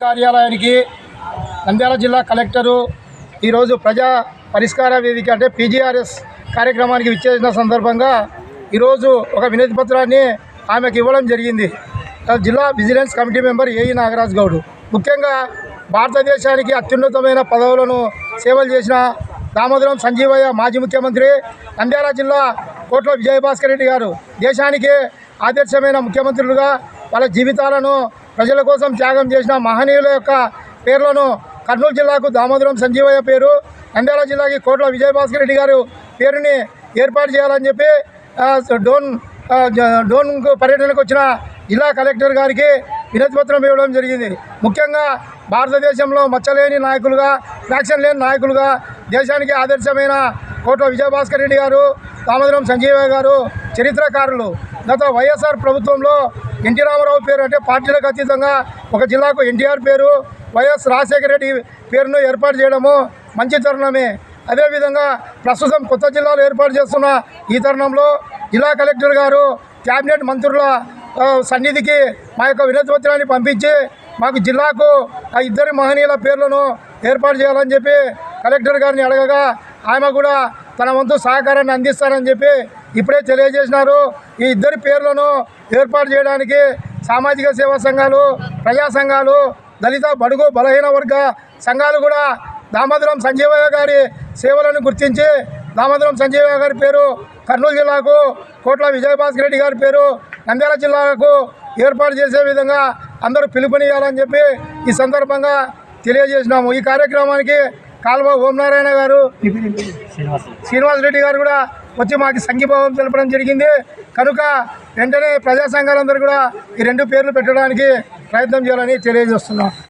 కార్యాలయానికి నంద్యాల జిల్లా కలెక్టరు ఈరోజు ప్రజా పరిష్కార వేదిక అంటే పీజీఆర్ఎస్ కార్యక్రమానికి విచ్చేసిన సందర్భంగా ఈరోజు ఒక వినతి పత్రాన్ని ఆమెకు ఇవ్వడం జరిగింది. జిల్లా vigilance committee member AE Nagaraj Goud. ముఖ్యంగా భారతదేశానికి అత్యున్నతమైన పదవులను సేవలు చేసిన దామోదరం సంజీవయ్య మాజీ ముఖ్యమంత్రి నంద్యాల జిల్లా కోట్ల విజయభాస్కర్ రెడ్డి గారు దేశానికి ఆదర్శమైన ముఖ్యమంత్రులుగా వాళ్ళ జీవితాలను ప్రజల కోసం త్యాగం చేసిన మహనీయుల యొక్క పేర్లను కర్నూలు జిల్లాకు దామోదరం సంజీవయ్య పేరు నంద్యాల జిల్లాకి కోట్ల విజయభాస్కర్ రెడ్డి గారు పేరుని ఏర్పాటు చేయాలని చెప్పి డోన్ డోన్ పర్యటనకు వచ్చిన జిల్లా కలెక్టర్ గారికి వినతిపత్రం ఇవ్వడం జరిగింది. ముఖ్యంగా భారతదేశంలో మచ్చలేని నాయకులుగా ఫ్యాక్షన్ లేని నాయకులుగా దేశానికి ఆదర్శమైన కోట్ల విజయభాస్కర్ రెడ్డి గారు దామోదరం సంజీవ గారు చరిత్రకారులు. గత వైఎస్ఆర్ ప్రభుత్వంలో ఎన్టీ రామారావు పేరు అంటే పార్టీలకు అతీతంగా ఒక జిల్లాకు ఎన్టీఆర్ పేరు వైఎస్ రాజశేఖర రెడ్డి పేరును ఏర్పాటు చేయడము మంచి తరుణమే. అదేవిధంగా ప్రస్తుతం కొత్త జిల్లాలో ఏర్పాటు చేస్తున్న ఈ తరుణంలో జిల్లా కలెక్టర్ గారు క్యాబినెట్ మంత్రుల సన్నిధికి మా యొక్క వినతిపత్రాన్ని పంపించి మాకు జిల్లాకు ఆ ఇద్దరి మహనీయుల పేర్లను ఏర్పాటు చేయాలని చెప్పి కలెక్టర్ గారిని అడగగా ఆమె కూడా తన వంతు సహకారాన్ని అందిస్తారని చెప్పి ఇప్పుడే తెలియజేసినారు. ఈ ఇద్దరి పేర్లను ఏర్పాటు చేయడానికి సామాజిక సేవా సంఘాలు ప్రజా సంఘాలు దళిత బడుగు బలహీన వర్గ సంఘాలు కూడా దామోదరం సంజీవయ్య గారి సేవలను గుర్తించి దామోదరం సంజీవయ్య గారి పేరు కర్నూలు జిల్లాకు కోట్ల విజయభాస్కర్ రెడ్డి గారి పేరు నంద్యాల జిల్లాకు ఏర్పాటు చేసే విధంగా అందరూ పిలుపునియాలని చెప్పి ఈ సందర్భంగా తెలియజేసినాము. ఈ కార్యక్రమానికి కాల్వ ఓంనారాయణ గారు శ్రీనివాస్ రెడ్డి గారు కూడా వచ్చి మాకు సంఘీభావం తెలపడం జరిగింది. కనుక వెంటనే ప్రజా సంఘాలందరూ కూడా ఈ రెండు పేర్లు పెట్టడానికి ప్రయత్నం చేయాలని తెలియజేస్తున్నాం.